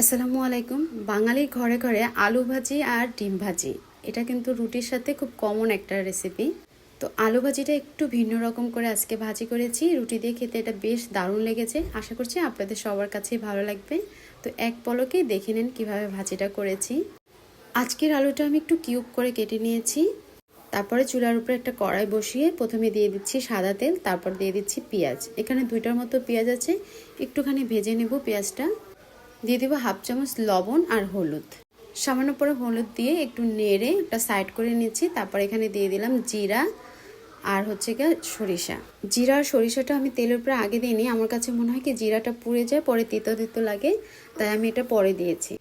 আসসালামু আলাইকুম। বাঙালির ঘরে ঘরে আলু ভাজি আর ডিম ভাজি। এটা কিন্তু রুটির সাথে খুব কমন একটা রেসিপি তো আলু ভাজিটা একটু ভিন্ন রকম করে আজকে ভাজি করেছি। রুটি দিয়ে খেতে এটা বেশ দারুণ লেগেছে। আশা করছি আপনাদের সবার কাছেই ভালো লাগবে। তো এক পলকেই দেখে নেন কীভাবে ভাজিটা করেছি। আজকের আলুটা আমি একটু কিউব করে কেটে নিয়েছি। তারপরে চুলার উপরে একটা কড়াই বসিয়ে প্রথমে দিয়ে দিচ্ছি সাদা তেল, তারপর দিয়ে দিচ্ছি পেঁয়াজ। এখানে দুইটার মতো পেঁয়াজ আছে। একটুখানি ভেজে নেব পেঁয়াজটা। দিয়ে দেবো হাফ চামচ লবণ আর হলুদ। সামান্য পরে হলুদ দিয়ে একটু নেড়ে একটা সাইড করে নিচ্ছি। তারপর এখানে দিয়ে দিলাম জিরা আর হচ্ছে গিয়ে সরিষা। জিরা আর সরিষাটা আমি তেলের উপরে আগে দিইনি। আমার কাছে মনে হয় কি জিরাটা পুড়ে যায়, পরে তিতো তিতো লাগে। তাই আমি এটা পরে দিয়েছি।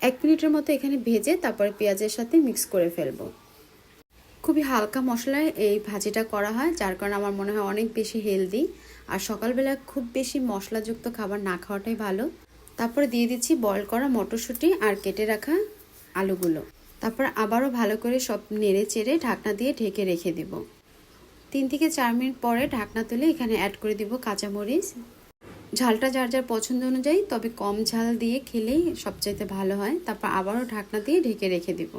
এক মিনিটের মতো এখানে ভেজে তারপরে পেঁয়াজের সাথে মিক্স করে ফেলব। খুবই হালকা মশলায় এই ভাজিটা করা হয়, যার কারণে আমার মনে হয় অনেক বেশি হেলদি। আর সকালবেলা খুব বেশি মশলাযুক্ত খাবার না খাওয়াটাই ভালো। তারপরে দিয়ে দিচ্ছি বয়ল করা মটরশুঁটি আর কেটে রাখা আলুগুলো। তারপর আবারও ভালো করে সব নেড়ে চেড়ে ঢাকনা দিয়ে ঢেকে রেখে দেব। তিন থেকে চার মিনিট পরে ঢাকনা তুলে এখানে অ্যাড করে দিব কাঁচামরিচ। ঝালটা যার যার পছন্দ অনুযায়ী, তবে কম ঝাল দিয়ে খেলেই সবচাইতে ভালো হয়। তারপর আবারও ঢাকনা দিয়ে ঢেকে রেখে দেব।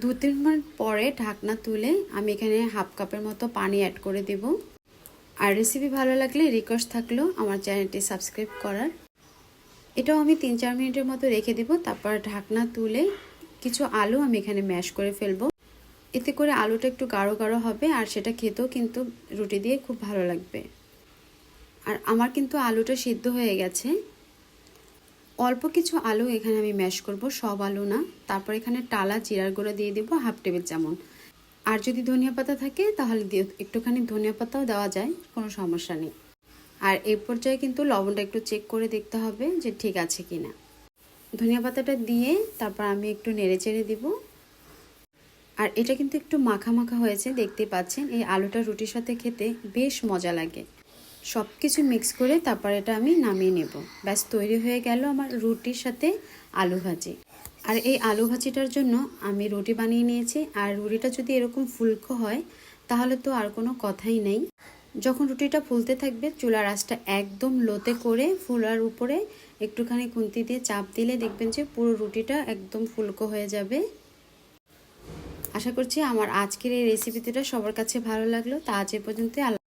দু তিন মিনিট পরে ঢাকনা তুলে আমি এখানে হাফ কাপের মতো পানি অ্যাড করে দেব। আর রেসিপি ভালো লাগলে রিকোয়েস্ট থাকল আমার চ্যানেলটি সাবস্ক্রাইব করার এটাও আমি তিন চার মিনিটের মতো রেখে দেব। তারপর ঢাকনা তুলে কিছু আলু আমি এখানে ম্যাশ করে ফেলব। এতে করে আলুটা একটু গাঢ় গাঢ় হবে আর সেটা খেতেও কিন্তু রুটি দিয়ে খুব ভালো লাগবে। আর আমার কিন্তু আলুটা সিদ্ধ হয়ে গেছে। অল্প কিছু আলু এখানে আমি ম্যাশ করব, সব আলু না। তারপর এখানে টালা জিরার গুঁড়ো দিয়ে দেবো হাফ টেবিল চামচ। আর যদি ধনিয়া পাতা থাকে তাহলে একটুখানি ধনিয়া পাতাও দেওয়া যায়, কোনো সমস্যা নেই। আর এই পর্যায়ে কিন্তু লবণটা একটু চেক করে দেখতে হবে যে ঠিক আছে কি না ধনিয়া পাতাটা দিয়ে তারপর আমি একটু নেড়ে চেড়ে দিব। আর এটা কিন্তু একটু মাখা মাখা হয়েছে, দেখতে পাচ্ছেন। এই আলুটা রুটির সাথে খেতে বেশ মজা লাগে। সব কিছু মিক্স করে তারপর এটা আমি নামিয়ে নেব। ব্যাস, তৈরি হয়ে গেল আমার রুটির সাথে আলু ভাজি। আর এই আলু ভাজিটার জন্য আমি রুটি বানিয়ে নিয়েছি। আর রুটিটা যদি এরকম ফুলকো হয়, তাহলে তো আর কোনো কথাই নেই। যখন রুটিটা ফুলতে থাকবে, চুলার আঁচটা একদম লোতে করে ফুলার উপরে একটুখানি খুন্তি দিয়ে চাপ দিলে দেখবেন যে পুরো রুটিটা একদম ফুলকো হয়ে যাবে। আশা করছি আমার আজকের এই রেসিপিটা সবার কাছে ভালো লাগল। তা আজ এ পর্যন্ত